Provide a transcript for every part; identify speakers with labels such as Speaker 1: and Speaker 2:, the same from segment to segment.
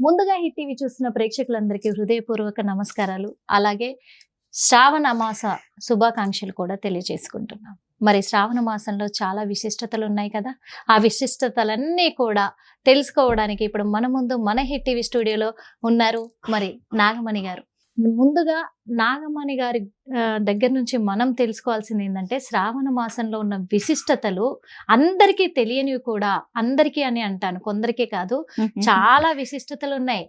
Speaker 1: ముందుగా hit TV చూస్తున్న ప్రేక్షకులందరికీ హృదయపూర్వక నమస్కారాలు. అలాగే శ్రావణ మాస శుభాకాంక్షలు కూడా తెలియజేసుకుంటున్నాం. మరి శ్రావణ మాసంలో చాలా విశిష్టతలు ఉన్నాయి కదా? ఆ విశిష్టతలన్నీ కూడా తెలుసుకోవడానికి ఇప్పుడు మన ముందు మన హిట్ టీవీ స్టూడియోలో ఉన్నారు మరి నాగమణి గారు. ముందుగా నాగమణి గారి దగ్గర నుంచి మనం తెలుసుకోవాల్సింది ఏంటంటే శ్రావణ మాసంలో ఉన్న విశిష్టతలు అందరికీ తెలియనివి కూడా అందరికీ అని అంటాను కొందరికే కాదు. చాలా విశిష్టతలు ఉన్నాయి.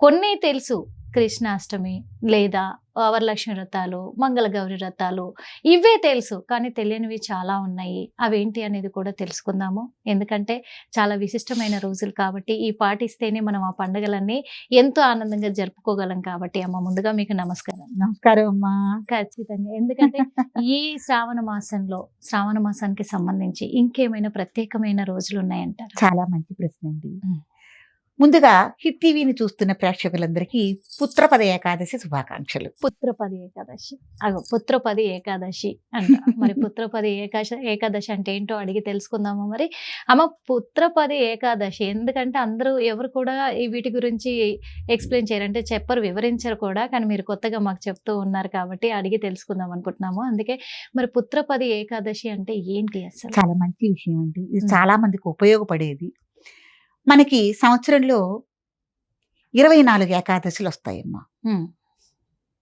Speaker 1: కొన్ని తెలుసు కృష్ణాష్టమి లేదా వరలక్ష్మి వ్రతాలు మంగళగౌరి వ్రతాలు. ఇవే తెలుసు కానీ తెలియనివి చాలా ఉన్నాయి. అవేంటి అనేది కూడా తెలుసుకుందాము. ఎందుకంటే చాలా విశిష్టమైన రోజులు కాబట్టి ఈ పాటిస్తేనే మనం ఆ పండుగలన్నీ ఎంతో ఆనందంగా జరుపుకోగలం కాబట్టి అమ్మ ముందుగా మీకు నమస్కారం.
Speaker 2: నమస్కారం అమ్మా.
Speaker 1: ఖచ్చితంగా. ఎందుకంటే ఈ శ్రావణ మాసంలో శ్రావణ మాసానికి సంబంధించి ఇంకేమైనా ప్రత్యేకమైన రోజులు ఉన్నాయంటారు?
Speaker 2: చాలా మంచి ప్రశ్న అండి. ముందుగా హిట్ టీవీని చూస్తున్న ప్రేక్షకులందరికీ పుత్రపద ఏకాదశి శుభాకాంక్షలు.
Speaker 1: పుత్రపది ఏకాదశి. అగో పుత్రపది ఏకాదశి అంట. మరి పుత్రపది ఏకాశ ఏకాదశి అంటే ఏంటో అడిగి తెలుసుకుందామా మరి. అమ్మ పుత్రపది ఏకాదశి ఎందుకంటే అందరూ ఎవరు కూడా ఈ వీటి గురించి ఎక్స్ప్లెయిన్ చేయరు. అంటే చెప్పరు వివరించరు కూడా. కానీ మీరు కొత్తగా మాకు చెప్తూ ఉన్నారు కాబట్టి అడిగి తెలుసుకుందాం అనుకుంటున్నాము. అందుకే మరి పుత్రపది ఏకాదశి అంటే ఏంటి అసలు?
Speaker 2: చాలా మంచి విషయం అండి. ఇది. చాలా మందికి ఉపయోగపడేది. మనకి సంవత్సరంలో ఇరవై నాలుగు ఏకాదశులు వస్తాయమ్మా.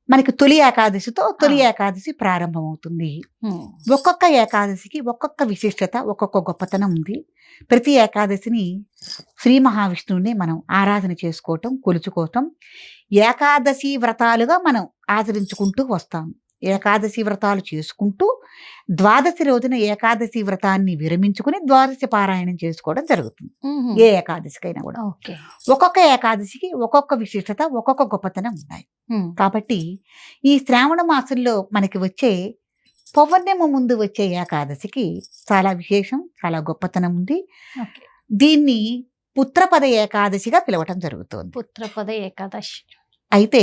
Speaker 2: మనకి తొలి ఏకాదశితో తొలి. ఏకాదశి ప్రారంభమవుతుంది. ఒక్కొక్క ఏకాదశికి ఒక్కొక్క విశిష్టత ఒక్కొక్క గొప్పతనం ఉంది. ప్రతి ఏకాదశిని శ్రీ మహావిష్ణువుని మనం ఆరాధన చేసుకోవటం కొలుచుకోవటం ఏకాదశి వ్రతాలుగా మనం ఆచరించుకుంటూ వస్తాం. ఏకాదశి వ్రతాలు చేసుకుంటూ ద్వాదశి రోజున ఏకాదశి వ్రతాన్ని విరమించుకుని ద్వాదశి పారాయణం చేసుకోవడం జరుగుతుంది. ఏ ఏకాదశికైనా కూడా. ఒక్కొక్క ఏకాదశికి ఒక్కొక్క విశిష్టత ఒక్కొక్క గొప్పతనం ఉన్నాయి. కాబట్టి ఈ శ్రావణ మాసంలో మనకి వచ్చే పౌర్ణమి ముందు వచ్చే ఏకాదశికి చాలా విశేషం చాలా గొప్పతనం ఉంది. దీన్ని పుత్రపద ఏకాదశిగా పిలవటం జరుగుతోంది.
Speaker 1: పుత్రపద ఏకాదశి.
Speaker 2: అయితే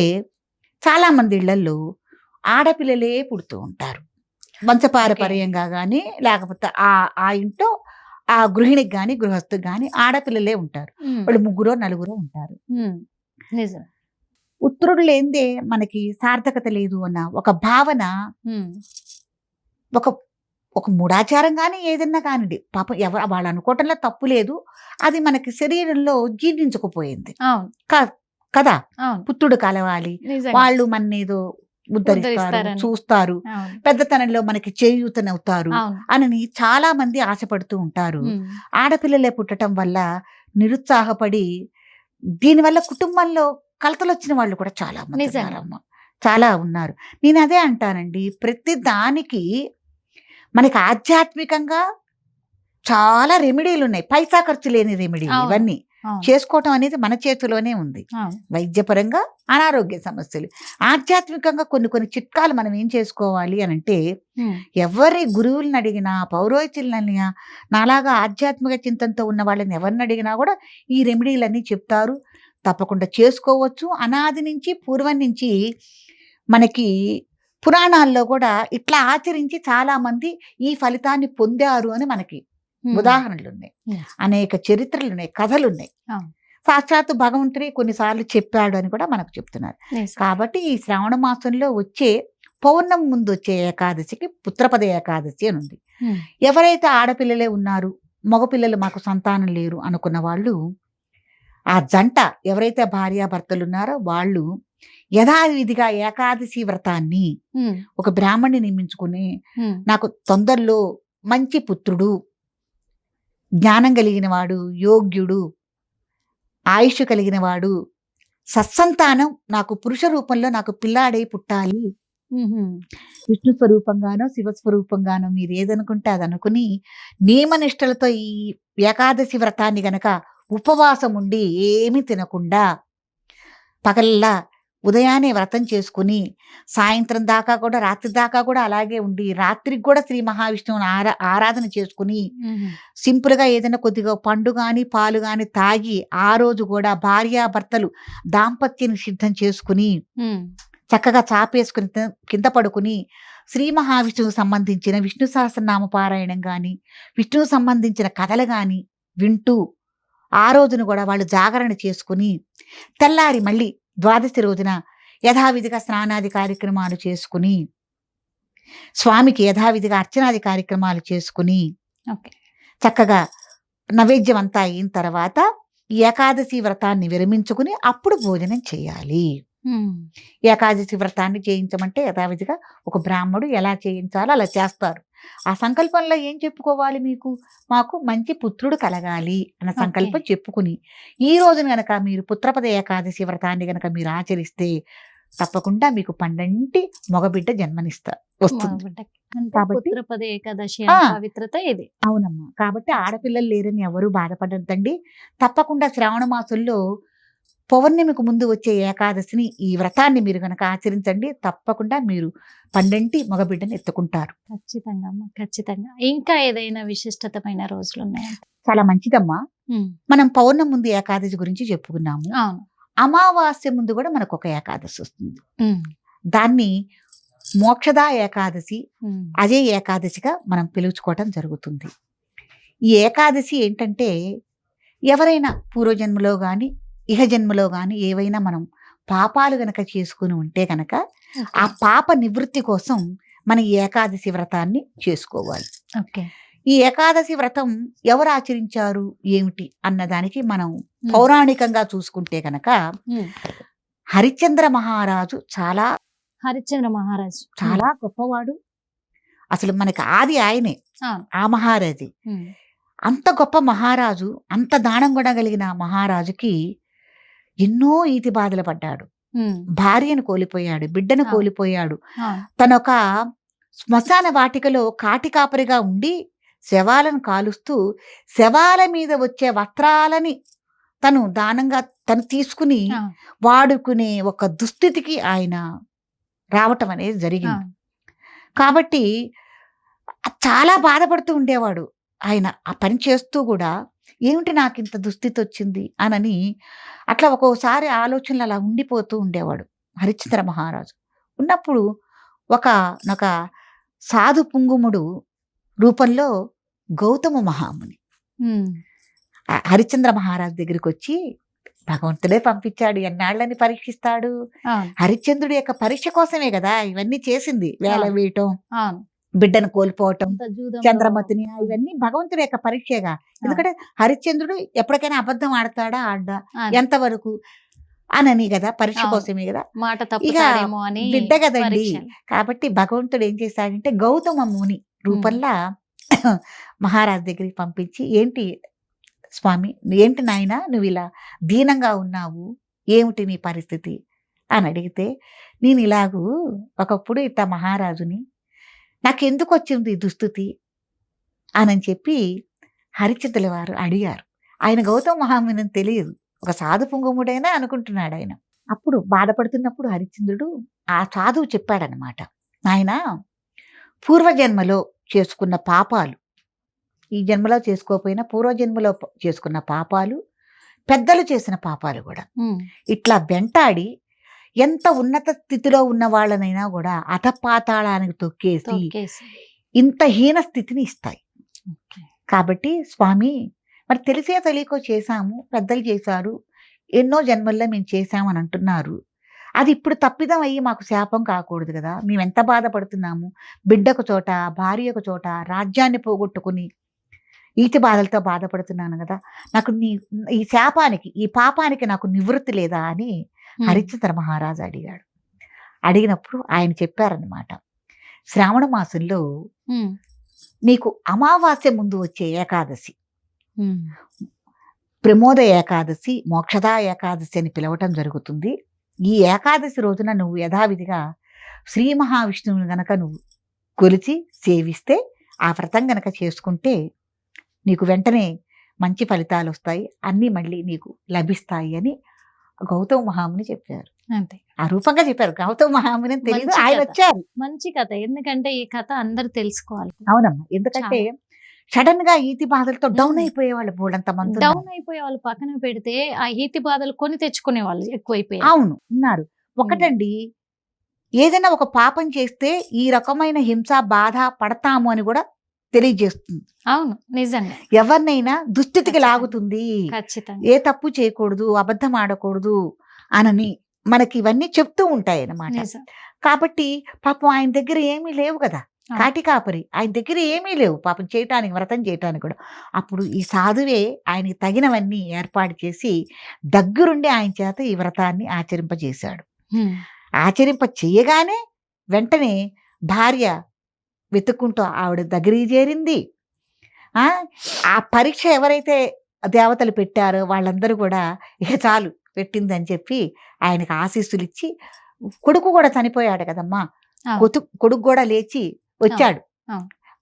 Speaker 2: చాలా మంది ఇళ్ళలో ఆడపిల్లలే పుడుతూ ఉంటారు. వంశపారపర్యంగా కానీ లేకపోతే ఆ ఆ ఇంట్లో ఆ గృహిణికి కానీ గృహస్థుకి కానీ ఆడపిల్లలే ఉంటారు. వాళ్ళు ముగ్గురో నలుగురో ఉంటారు.
Speaker 1: నిజం
Speaker 2: ఉత్తరుడు లేనిదే మనకి సార్థకత లేదు అన్న ఒక భావన ఒక ఒక మూఢాచారం కానీ ఏదన్నా కానివ్వండి. పాపం ఎవరు వాళ్ళు అనుకోవటంలో తప్పు లేదు. అది మనకి శరీరంలో జీర్ణించకపోయింది. కదా? పుత్రుడు కలవాలి. వాళ్ళు మననేదో ఉద్ధరిస్తారు. చూస్తారు. పెద్దతనంలో మనకి చేయూతనవుతారు అని చాలా మంది ఆశపడుతూ ఉంటారు. ఆడపిల్లలే పుట్టడం వల్ల నిరుత్సాహపడి దీనివల్ల కుటుంబంలో కలతలు వచ్చిన వాళ్ళు కూడా చాలా మంది చాలా ఉన్నారు. నేను అదే అంటానండి ప్రతి దానికి మనకి ఆధ్యాత్మికంగా చాలా రెమెడీలు ఉన్నాయి పైసా ఖర్చు లేని రెమెడీ. ఇవన్నీ. చేసుకోవటం అనేది మన చేతిలోనే ఉంది. వైద్యపరంగా అనారోగ్య సమస్యలు. ఆధ్యాత్మికంగా కొన్ని కొన్ని చిట్కాలు మనం ఏం చేసుకోవాలి అని అంటే ఎవరి గురువులను అడిగినా పౌరోహితులను నాలాగా ఆధ్యాత్మిక చింతనతో ఉన్న వాళ్ళని ఎవరిని అడిగినా కూడా ఈ రెమెడీలన్నీ చెప్తారు. తప్పకుండా చేసుకోవచ్చు. అనాది నుంచి పూర్వం నుంచి మనకి పురాణాల్లో కూడా ఇట్లా ఆచరించి చాలా మంది ఈ ఫలితాన్ని పొందారు అని మనకి ఉదాహరణలు ఉన్నాయి. అనేక చరిత్రలు ఉన్నాయి కథలు ఉన్నాయి
Speaker 1: అవును.
Speaker 2: సాక్షాత్తు భగవంతుడే కొన్నిసార్లు చెప్పాడు అని కూడా మనకు చెప్తున్నారు. కాబట్టి ఈ శ్రావణ మాసంలో వచ్చే పౌర్ణమి ముందు వచ్చే ఏకాదశికి పుత్రపద ఏకాదశి అని ఉంది. ఎవరైతే ఆడపిల్లలే ఉన్నారు మగపిల్లలు మాకు సంతానం లేరు అనుకున్న వాళ్ళు ఆ జంట ఎవరైతే భార్యాభర్తలు ఉన్నారో వాళ్ళు యథావిధిగా ఏకాదశి వ్రతాన్ని ఒక బ్రాహ్మణ్ణి నియమించుకుని నాకు తొందరలో మంచి పుత్రుడు జ్ఞానం కలిగిన వాడు యోగ్యుడు ఆయుష్ కలిగిన వాడు సత్సంతానం నాకు పురుష రూపంలో నాకు పిల్లాడై పుట్టాలి. విష్ణు స్వరూపంగానో శివ స్వరూపంగానో మీరు ఏదనుకుంటే అది అనుకుని నియమనిష్టలతో ఈ ఏకాదశి వ్రతాన్ని గనక ఉపవాసం ఉండి ఏమీ తినకుండా పగల్లా ఉదయాన్నే వ్రతం చేసుకుని సాయంత్రం దాకా కూడా రాత్రి దాకా కూడా అలాగే ఉండి రాత్రికి కూడా శ్రీ మహావిష్ణువుని ఆరా ఆరాధన చేసుకుని సింపుల్గా ఏదైనా కొద్దిగా పండు కానీ పాలు కానీ తాగి ఆ రోజు కూడా భార్యాభర్తలు దాంపత్యం సిద్ధం చేసుకుని చక్కగా చాపేసుకుని కింద- కింద పడుకుని శ్రీ మహావిష్ణువుకు సంబంధించిన విష్ణు సహస్రనామ పారాయణం కానీ విష్ణువు సంబంధించిన కథలు కానీ వింటూ ఆ రోజున కూడా వాళ్ళు జాగరణ చేసుకుని తెల్లారి మళ్ళీ ద్వాదశి రోజున యథావిధిగా స్నానాది కార్యక్రమాలు చేసుకుని స్వామికి యథావిధిగా అర్చనాది కార్యక్రమాలు చేసుకుని చక్కగా నైవేద్యం అంతా అయిన తర్వాత ఏకాదశి వ్రతాన్ని విరమించుకుని అప్పుడు భోజనం చేయాలి. ఏకాదశి వ్రతాన్ని చేయించమంటే యథావిధిగా ఒక బ్రాహ్మడు ఎలా చేయించాలో అలా చేస్తారు. ఆ సంకల్పంలో ఏం చెప్పుకోవాలి మీకు? మాకు మంచి పుత్రుడు కలగాలి అన్న సంకల్పం చెప్పుకుని ఈ రోజున గనక మీరు పుత్రపద ఏకాదశి వ్రతాన్ని గనక మీరు ఆచరిస్తే తప్పకుండా మీకు పండంటి మగబిడ్డ జన్మనిస్తా వస్తుంది. కాబట్టి-
Speaker 1: ఏకాదశి పవిత్రత ఇది.
Speaker 2: అవునమ్మా. కాబట్టి ఆడపిల్లలు లేరని ఎవరూ బాధపడద్దండి. తప్పకుండా శ్రావణ మాసంలో పౌర్ణమికి ముందు వచ్చే ఏకాదశిని ఈ వ్రతాన్ని మీరు గనక ఆచరించండి తప్పకుండా మీరు పండంటి మగబిడ్డని ఎత్తుకుంటారు.
Speaker 1: ఖచ్చితంగా అమ్మ ఖచ్చితంగా. ఇంకా ఏదైనా విశిష్టతమైన రోజులు ఉన్నాయా
Speaker 2: చాలా మంచిదమ్మా. మనం పౌర్ణమి ముందు ఏకాదశి గురించి చెప్పుకున్నాము. అమావాస్య ముందు కూడా మనకు ఒక ఏకాదశి వస్తుంది. దాన్ని మోక్షదా ఏకాదశి. అదే ఏకాదశిగా మనం పిలుచుకోవటం జరుగుతుంది. ఈ ఏకాదశి ఏంటంటే ఎవరైనా పూర్వజన్మలో కానీ ఇహ జన్మలో కానీ ఏవైనా మనం పాపాలు గనక చేసుకుని ఉంటే గనక ఆ పాప నివృత్తి కోసం మన ఏకాదశి వ్రతాన్ని చేసుకోవాలి.
Speaker 1: ఓకే.
Speaker 2: ఈ ఏకాదశి వ్రతం ఎవరు ఆచరించారు? ఏమిటి? అన్నదానికి మనం పౌరాణికంగా చూసుకుంటే గనక. హరిశ్చంద్ర మహారాజు చాలా
Speaker 1: హరిశ్చంద్ర మహారాజ్.
Speaker 2: చాలా గొప్పవాడు. అసలు మనకి ఆది ఆయనే. ఆ మహారాజే. అంత గొప్ప మహారాజు అంత దానం కొనగలిగిన మహారాజుకి ఎన్నో ఈతి బాధలు పడ్డాడు. భార్యను కోల్పోయాడు బిడ్డను. కోల్పోయాడు. తనొక శ్మశాన వాటికలో కాటికాపరిగా ఉండి శవాలను కాలుస్తూ శవాల మీద వచ్చే వస్త్రాలని తను దానంగా తను తీసుకుని. వాడుకునే ఒక దుస్థితికి ఆయన రావటం అనేది జరిగింది. కాబట్టి చాలా బాధపడుతూ ఉండేవాడు ఆయన ఆ పని చేస్తూ కూడా ఏమిటి నాకు ఇంత దుస్థితి వచ్చింది అనని అట్లా ఒక్కోసారి ఆలోచనలు అలా ఉండిపోతూ ఉండేవాడు హరిశ్చంద్ర మహారాజు ఉన్నప్పుడు ఒక ఒక సాధు పుంగుముడు రూపంలో గౌతమ మహాముని హరిశ్చంద్ర మహారాజు దగ్గరికి వచ్చి భగవంతుడే పంపించాడు ఎన్నాళ్ళని పరీక్షిస్తాడు. హరిశ్చంద్రుడి యొక్క పరీక్ష కోసమే కదా ఇవన్నీ చేసింది వేల. వేయటం. బిడ్డను కోల్పోవటం చంద్రమతిని ఇవన్నీ భగవంతుడి యొక్క పరీక్షగా. ఎందుకంటే హరిశ్చంద్రుడు ఎప్పటికైనా అబద్ధం ఆడతాడా ఆడ్డా. ఎంతవరకు? అనని కదా పరీక్ష. కోసమే కదా.
Speaker 1: మాట అని
Speaker 2: బిడ్డ కదండి. కాబట్టి భగవంతుడు ఏం చేశాడంటే గౌతమ ముని రూపంలో మహారాజ్ దగ్గరికి పంపించి ఏంటి స్వామి ఏంటి నాయన నువ్వు ఇలా దీనంగా ఉన్నావు? ఏమిటి నీ పరిస్థితి? అని అడిగితే నేను ఇలాగూ ఒకప్పుడు ఇట్లా మహారాజుని నాకెందుకు వచ్చింది ఈ దుస్థితి? అని చెప్పి హరిచితుల వారు అడిగారు. ఆయన గౌతమ మహాముని తెలియదు. ఒక సాధు పుంగముడైనా అనుకుంటున్నాడు ఆయన అప్పుడు బాధపడుతున్నప్పుడు హరిశ్చంద్రుడు ఆ సాధువు చెప్పాడనమాట ఆయన పూర్వజన్మలో చేసుకున్న పాపాలు ఈ జన్మలో చేసుకోకపోయినా పూర్వజన్మలో చేసుకున్న పాపాలు పెద్దలు చేసిన పాపాలు కూడా. ఇట్లా వెంటాడి ఎంత ఉన్నత స్థితిలో ఉన్న వాళ్ళనైనా కూడా అధపాతాళానికి తొక్కేసి
Speaker 1: తొక్కేసి.
Speaker 2: ఇంత హీన స్థితిని ఇస్తాయి. కాబట్టి స్వామి మరి తెలిసే తెలియకో చేశాము పెద్దలు చేశారు ఎన్నో జన్మల్లో మేము చేశామని అంటున్నారు అది ఇప్పుడు తప్పిదం అయ్యి మాకు శాపం కాకూడదు కదా మేము ఎంత బాధపడుతున్నాము బిడ్డకు చోట భార్యకు చోట రాజ్యాన్ని పోగొట్టుకుని ఈతి బాధలతో బాధపడుతున్నాను కదా నాకు నీ ఈ శాపానికి ఈ పాపానికి నాకు నివృత్తి లేదా అని. హరిశ్చంద్ర మహారాజు అడిగాడు. అడిగినప్పుడు ఆయన చెప్పారనమాట శ్రావణ మాసంలో. నీకు అమావాస్య ముందు వచ్చే ఏకాదశి. ప్రమోద ఏకాదశి మోక్షదా ఏకాదశి అని పిలవటం జరుగుతుంది. ఈ ఏకాదశి రోజున నువ్వు యథావిధిగా శ్రీ మహావిష్ణువుని గనక నువ్వు కొలిచి సేవిస్తే ఆ వ్రతం గనక చేసుకుంటే నీకు వెంటనే మంచి ఫలితాలు వస్తాయి అన్నీ మళ్ళీ నీకు లభిస్తాయి అని గౌతమ మహాముని చెప్పారు.
Speaker 1: అంతే.
Speaker 2: ఆ రూపంగా చెప్పారు. గౌతమ మహాముని తెలియదు ఆయన. వచ్చారు.
Speaker 1: మంచి కథ. ఎందుకంటే ఈ కథ అందరు తెలుసుకోవాలి.
Speaker 2: అవునమ్మా. ఎందుకంటే సడన్గా ఈతి బాధలతో డౌన్. అయిపోయే వాళ్ళు బోడంత మంది.
Speaker 1: డౌన్ అయిపోయే వాళ్ళు పక్కన పెడితే ఆ ఈతి బాధలు కొని తెచ్చుకునే వాళ్ళు ఎక్కువైపోయారు.
Speaker 2: అవును. ఉన్నారు. ఒకటండి ఏదైనా ఒక పాపం చేస్తే ఈ రకమైన హింస బాధ పడతాము అని కూడా తెలియజేస్తుంది.
Speaker 1: అవును నిజంగా.
Speaker 2: ఎవరినైనా దుస్థితికి. లాగుతుంది. ఏ తప్పు చేయకూడదు అబద్ధం ఆడకూడదు అనని మనకి ఇవన్నీ చెప్తూ ఉంటాయి అన్నమాట కాబట్టి పాపం ఆయన దగ్గర ఏమీ లేవు కదా. కాటి కాపరి. ఆయన దగ్గర ఏమీ లేవు. పాపం చేయటానికి వ్రతం చేయటానికి కూడా. అప్పుడు ఈ సాధువే ఆయనకి తగినవన్నీ ఏర్పాటు చేసి దగ్గరుండి ఆయన చేత ఈ వ్రతాన్ని ఆచరింపజేశాడు. ఆచరింప చేయగానే వెంటనే భార్య వెతుక్కుంటూ ఆవిడ దగ్గరికి చేరింది. ఆ ఆ పరీక్ష ఎవరైతే దేవతలు పెట్టారో వాళ్ళందరూ కూడా ఇక చాలు పెట్టిందని చెప్పి ఆయనకు ఆశీస్సులు ఇచ్చి కొడుకు కూడా చనిపోయాడు కదమ్మా. కొతు కొడుకు కూడా లేచి వచ్చాడు.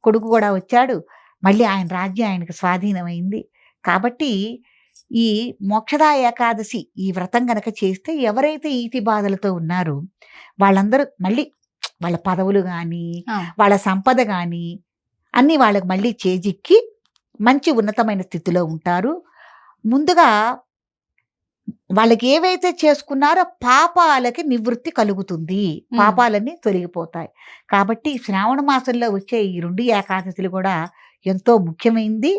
Speaker 2: కొడుకు కూడా వచ్చాడు. మళ్ళీ ఆయన రాజ్యం ఆయనకు స్వాధీనమైంది. కాబట్టి ఈ మోక్షదా ఏకాదశి ఈ వ్రతం గనక చేస్తే ఎవరైతే ఈతి బాధలతో ఉన్నారో వాళ్ళందరూ మళ్ళీ వాళ్ళ పదవులు కానీ. వాళ్ళ సంపద కానీ అన్నీ వాళ్ళకి మళ్ళీ చేజిక్కి మంచి ఉన్నతమైన స్థితిలో ఉంటారు. ముందుగా వాళ్ళకి ఏవైతే చేసుకున్నారో పాపాలకి నివృత్తి కలుగుతుంది. పాపాలన్నీ తొలగిపోతాయి. కాబట్టి శ్రావణ మాసంలో వచ్చే ఈ రెండు ఏకాదశులు కూడా ఎంతో ముఖ్యమైనది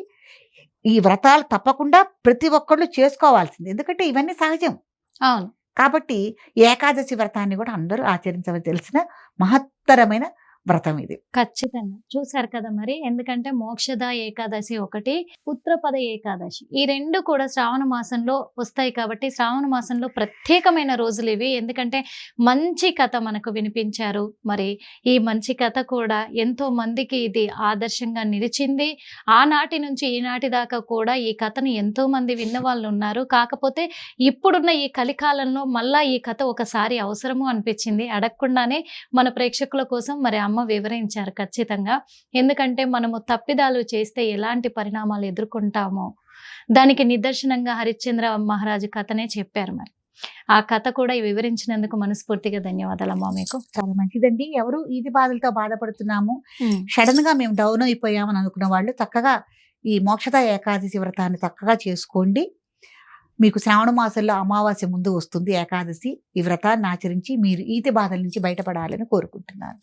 Speaker 2: ఈ వ్రతాలు తప్పకుండా ప్రతి ఒక్కళ్ళు చేసుకోవాల్సింది. ఎందుకంటే ఇవన్నీ సహజం.
Speaker 1: అవును.
Speaker 2: కాబట్టి ఏకాదశి వ్రతాన్ని కూడా అందరూ ఆచరించవలసిన మహత్తరమైన వ్రతం ఇది.
Speaker 1: ఖచ్చితంగా. చూసారు కదా మరి? ఎందుకంటే మోక్షద ఏకాదశి ఒకటి పుత్రపద ఏకాదశి. ఈ రెండు కూడా శ్రావణ మాసంలో వస్తాయి కాబట్టి శ్రావణ మాసంలో ప్రత్యేకమైన రోజులు ఇవి. ఎందుకంటే మంచి కథ మనకు వినిపించారు. మరి ఈ మంచి కథ కూడా ఎంతో మందికి ఇది ఆదర్శంగా నిలిచింది. ఆనాటి నుంచి ఈనాటి దాకా కూడా ఈ కథను ఎంతో మంది విన్న వాళ్ళు ఉన్నారు. కాకపోతే ఇప్పుడున్న ఈ కలికాలంలో మళ్ళా ఈ కథ ఒకసారి అవసరము అనిపించింది. అడగకుండానే మన ప్రేక్షకుల కోసం మరి అమ్మ వివరించారు ఖచ్చితంగా. ఎందుకంటే మనము తప్పిదాలు చేస్తే ఎలాంటి పరిణామాలు ఎదుర్కొంటామో. దానికి నిదర్శనంగా హరిశ్చంద్ర మహారాజు కథనే చెప్పారు మరి. ఆ కథ కూడా వివరించినందుకు మనస్ఫూర్తిగా ధన్యవాదాలు అమ్మ మీకు.
Speaker 2: చాలా మంచిదండి. ఎవరు ఈది బాధలతో బాధపడుతున్నాము సడన్గా మేము డౌన్ అయిపోయామని అనుకున్న వాళ్ళు చక్కగా ఈ మోక్షద ఏకాదశి వ్రతాన్ని చక్కగా చేసుకోండి. మీకు శ్రావణ మాసంలో అమావాస్య ముందు వస్తుంది ఏకాదశి. ఈ వ్రతాన్ని ఆచరించి మీరు ఈతి బాధల నుంచి బయటపడాలని కోరుకుంటున్నాను.